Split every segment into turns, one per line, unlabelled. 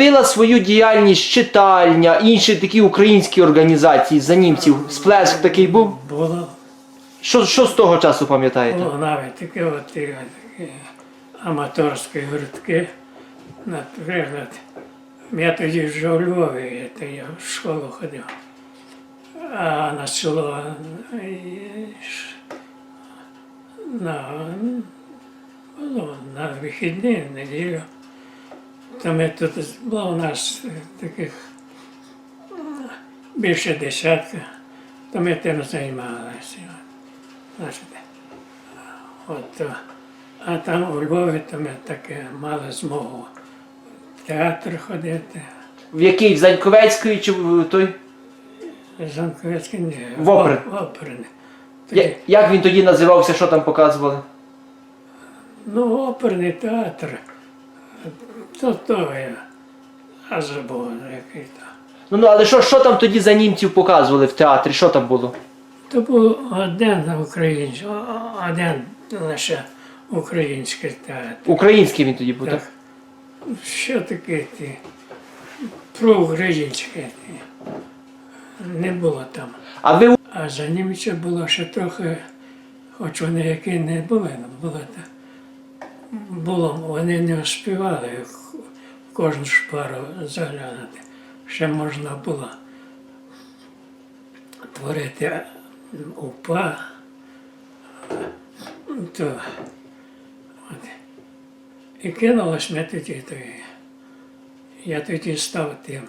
возобновила свою діяльність читальня, інші такі українські організації за німців. Сплеск такий був.
Було,
Що, що з того часу пам'ятаєте?
було навіть таке от такі аматорські гуртки. Наприклад, я тоді вже у Львові, я в школу ходив. А на село на, ну, на вихідні, неділю. То ми тут було у нас таких більше десятка, то ми тим займалися. Значить, от, а там у Львові то ми таке мали змогу в театр ходити.
В який? В Заньковецької чи в той?
Занковецький ні,
В опери.
в оперний.
Я-
Тоді,
Як він тоді називався, що там показували?
ну, оперний театр, то то я, а забув, який то.
Ну, ну але що, що там тоді за німців показували в театрі? Що там було?
То був один український, один лише український театр.
Український він тоді був, так?
Так. Що таке ті? Проукраїнське. Не було там.
А ви
А за німців було ще трохи, хоч вони які не були, було так. Було, вони не співали кожну шпару заглянути. Ще можна було творити упа. То, от. І кинулось мене тоді. То, я тоді став тим.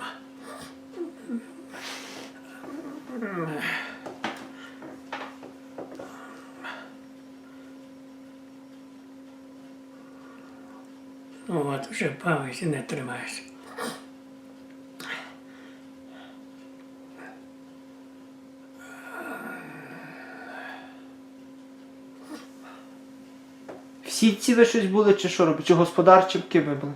Ну, от вже пам'яті не тримаєш.
в сітці ви щось були, чи що робили? Чи господарчим ким ви були?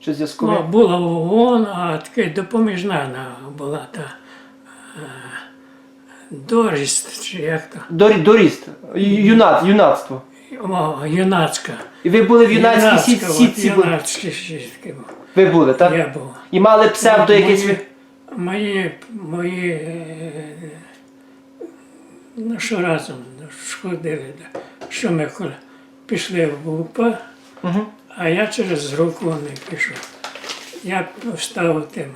Чи зв'язкові?
Ну, була ООН, а таке допоміжна на- була та е, Доріст, чи як то.
Дорі, доріст, Ю- юнат, юнацтво.
О, юнацька.
І ви були в юнацькій сіт- сітці. були?
Юнацькі сітки.
Ви були, так?
Я був.
І мали псевдо якесь.
Мої, мої, е, ну що разом ж ходили, да, що ми хо- пішли в УПА,
Мгм.
а я через руку не пішов. Я став тим,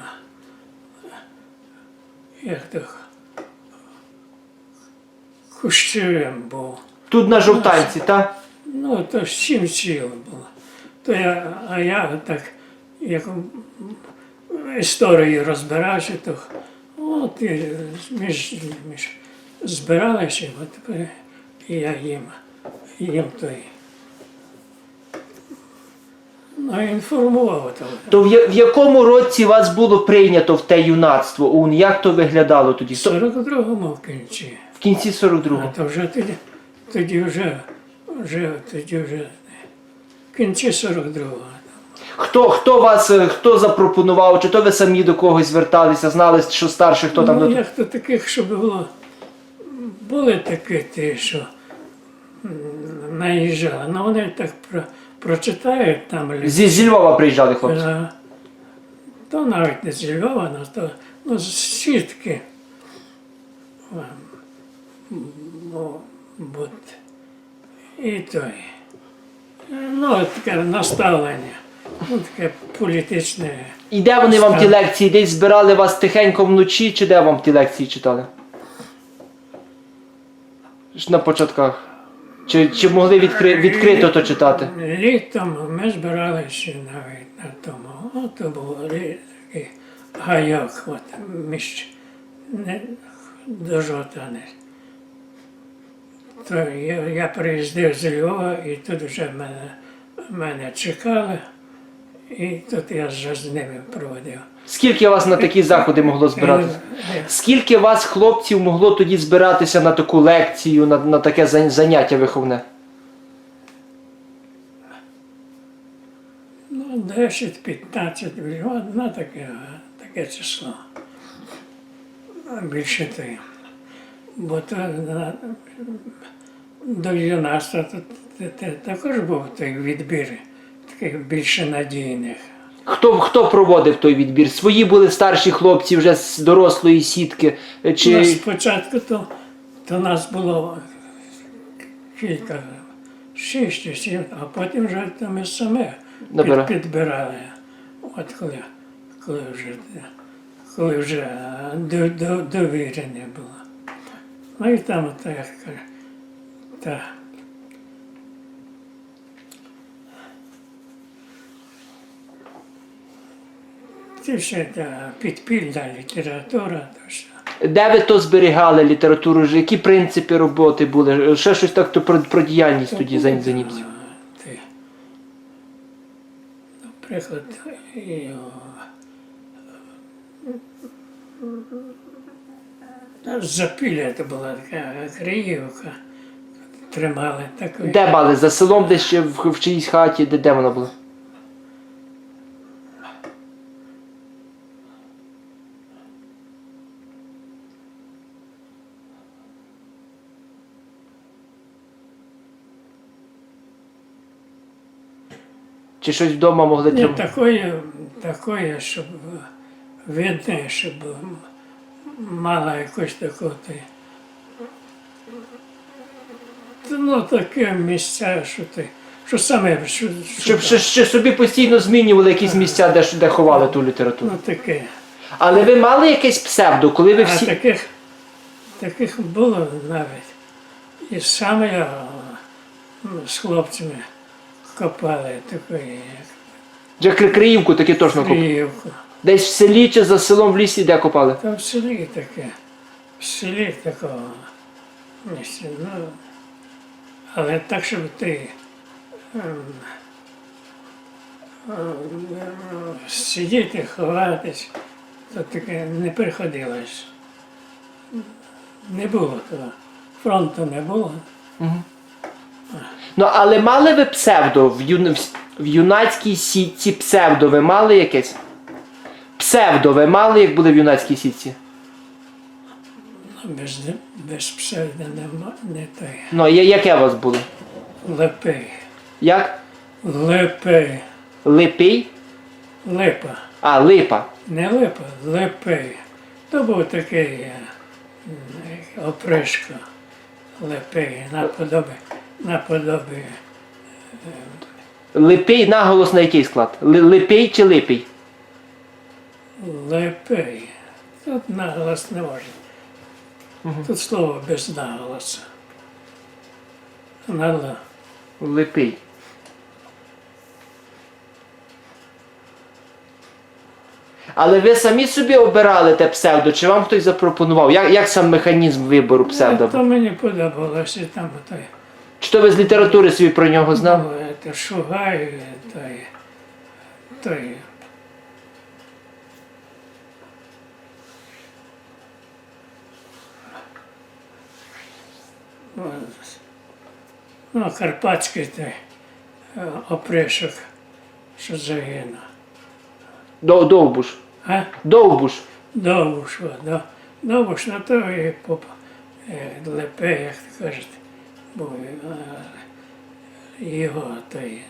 як то, кущевим був.
Тут на жовтанці, так?
Ну, то ж чим ціло було. То я, а я так, як історію розбирався, то от і між, між збиралися, от тепер я їм, їм той. Ну, інформував того.
То в, я- в якому році вас було прийнято в те юнацтво УН? Як то виглядало тоді?
В
То-
42-му в кінці.
В кінці
А
42-го.
то вже тоді, тоді вже, вже, тоді вже в кінці 42-го.
Хто, хто вас, е, хто запропонував, чи то ви самі до когось зверталися, знали, що старший, хто там
ну,
до
як то таких, щоб було. Були такі ті, що наїжджали. Ну вони так про, прочитають там
зі, зі Львова приїжджали хлопці.
Е, То навіть не з Львова, ну, то ну, бо- бо- І той. Ну, таке наставлення. Ну, таке політичне.
І де вони вам ті лекції? Десь збирали вас тихенько вночі, чи де вам ті лекції читали? Ж На початках. Чи, чи могли відкри, відкрито то читати?
Літом ми збиралися навіть на тому. От то був такий гайок, от між не, до жовтани. То я, я приїздив з Львова і тут вже мене, мене чекали, і тут я вже з ними проводив.
Скільки вас на такі заходи могло збиратися?
Е,
Скільки вас, хлопців, могло тоді збиратися на таку лекцію, на, на таке заняття виховне?
Ну, 10-15 мільйонів, ну таке, таке число. Більше то. Бо до юнацтва також був той відбір таких більше надійних.
Хто, хто проводив той відбір? Свої були старші хлопці вже з дорослої сітки? е,
Ну, спочатку то, то нас було кілька, шість чи сім, а потім вже то ми саме під, підбирали. От коли, коли вже, коли вже е, до, до, довірення було. Ну і там, то, як та, це ще та підпільна література, то що.
де ви то зберігали літературу? Які принципи роботи були? Ще щось так то про, про діяльність тоді за, за німців.
Наприклад, і, о, Запілля це була така Криївка. Тримали таку.
Де мали? За селом десь ще в, в чиїсь хаті, де, де вона була? Чи щось вдома могли
Ні,
тримати?
такої, такої, щоб видне, щоб мала якусь таку. ти- Ну, таке місця, що ти. Що саме, що,
Щоб ще, ще собі постійно змінювали якісь місця, де, де ховали ту літературу.
ну таке.
Але ви мали якесь псевдо, коли ви
А
всі.
таких, таких було навіть. І сам я ну, з хлопцями копали
Вже Кри- Криївку таки точно копали.
Криївку.
Десь в селі чи за селом в лісі де копали?
Та в селі таке. В селі такого місця. Ну, але так, щоб ти ем, ем, сидіти, ховатись, то таке не приходилось. Не було того. Фронту не було.
Ну але мали ви псевдо в, юн... в юнацькій сітці псевдо ви мали якесь? Псевдо ви мали, як були в юнацькій сітці?
Без, без псевдонема не той.
Ну, я- яке у вас було?
Лепей.
Як?
Лепей.
Липий?
Липа.
А, липа.
Не липа, лепей. То був такий е, м, опришко лепей, наподобі, наподобі
Липий наголос на який склад? Ли- Липий чи липий?
Лепей. Тут наголос не можна. Тут слово без наголосу. На Л.
Липий. Але ви самі собі обирали те псевдо, чи вам хтось запропонував? Як, як сам механізм вибору псевдо?
То мені подобалося там той.
Чи то ви з літератури собі про нього знали?
Ну, це Шугай, той, той. Ну, Карпатський е, опришок, що загинув.
Дов- Довбуш.
А?
Довбуш.
Довбуш, о, да. Довбуш на то і поп е, лепе, як кажуть, був е, його той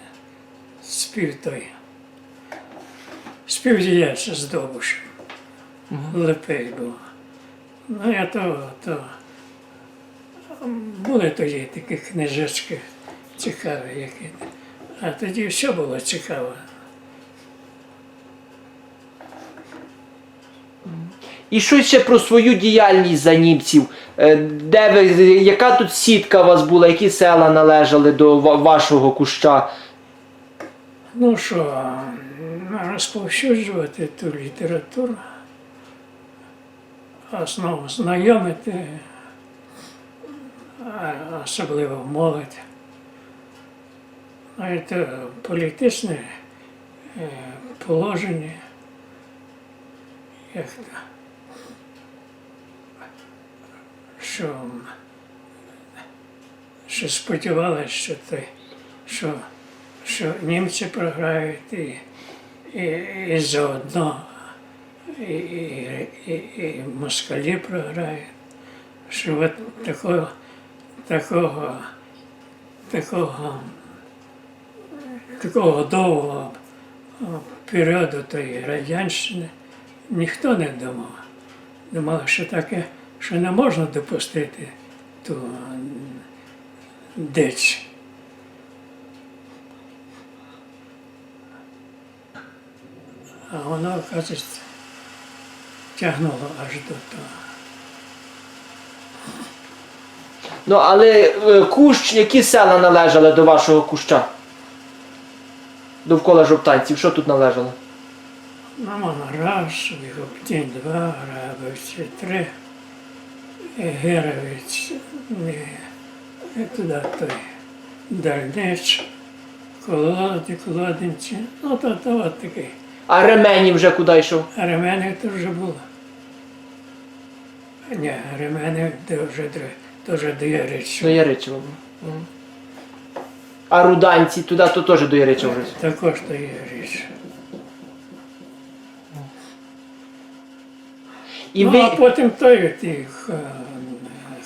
спів той. Співдіяча з Довбушем. Лепей був. Ну, я то, то були тоді такі книжечки цікаві, які. А тоді все було цікаво.
І щось ще про свою діяльність за німців. Е, Де ви, яка тут сітка у вас була, які села належали до вашого куща?
Ну що, розповсюджувати ту літературу, основно знайомити, особливо молодь. Це політичне е, положення, як то, що, що сподівалися, що, те, що що німці програють і, і, і заодно і, і, і, і москалі програють. Що от такого, такого, такого, такого довгого періоду тої радянщини ніхто не думав. Думали, що таке, що не можна допустити ту м, дич. А воно, оказується, тягнуло аж до того.
Ну, але е, кущ, які села належали до вашого куща? Довкола жовтанців, що тут належало?
Мама раз, Вігоптін два, Грабовці три, Геровець, туди той, Дальнеч, Колоди, Колодинці, ну то, то от такий.
А ремені вже куди йшов?
А Ременів то вже було. Ні, Ременів то вже, дре- то вже до Ярича.
До Яричева було. Мгм. А руданці туди то теж до Яричева вже.
Також до Ярича.
І
ну,
ви.
а потім той ті х-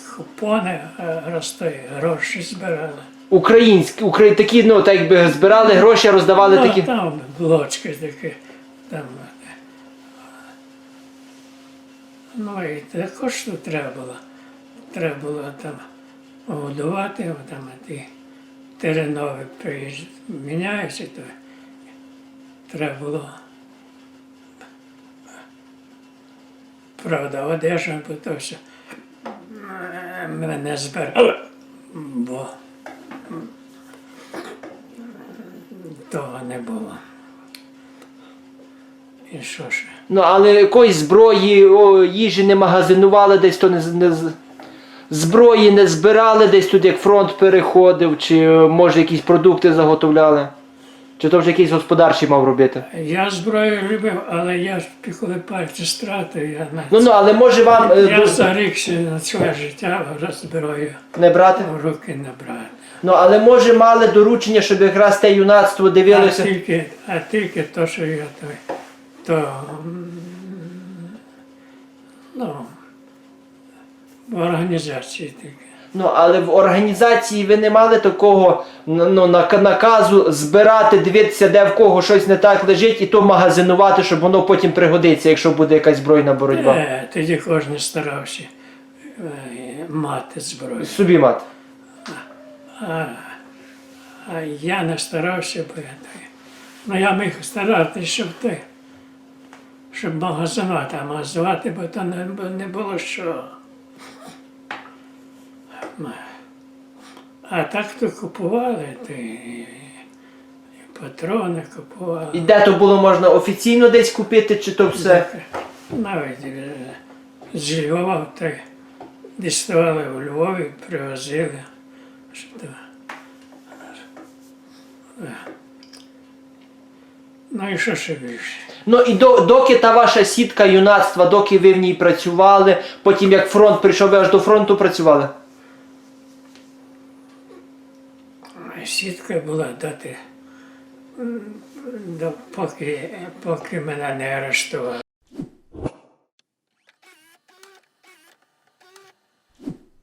хупони е, росте, гроші збирали.
Українські, украї... такі, ну, так якби збирали гроші, роздавали
ну,
такі.
там блочки такі. Там, е, ну і також тут треба було. Треба було там годувати, там теренові приїжджають, міняються, то треба було. Правда, одежу, бо то все е, ми збирали, бо того не було. І що ж?
Ну, але якоїсь зброї, о, їжі не магазинували, десь то не, не зброї не збирали, десь тут як фронт переходив, чи е, може якісь продукти заготовляли. Чи то вже якийсь господарчий мав робити?
Я зброю любив, але я ж коли пальці стратив, я, на...
Ну ну, але може вам е,
я
до-
зарікся на своє життя зброю
не брати?
в руки не брати.
Ну але може мали доручення, щоб якраз те юнацтво
А
дивилося.
тільки, а тільки то, що я той, то м, ну, в організації тільки.
Ну але в організації ви не мали такого ну, наказу збирати, дивитися, де в кого щось не так лежить, і то магазинувати, щоб воно потім пригодиться, якщо буде якась збройна боротьба.
Е, тоді кожен старався е, мати зброю.
Собі мати.
А, а я не старався, бо я. Ну я міг старатися, щоб ти, щоб магазинувати, а магазинувати, бо то не, не було що. А так то купували, і патрони купували.
І де то було можна офіційно десь купити, чи то все.
Навіть е, з Львова так діставали у Львові, привозили. То. Е. Ну і що ще більше?
Ну і до, доки та ваша сітка юнацтва, доки ви в ній працювали, потім як фронт прийшов, ви аж до фронту працювали.
Сітка була дати, поки, поки мене не арештували.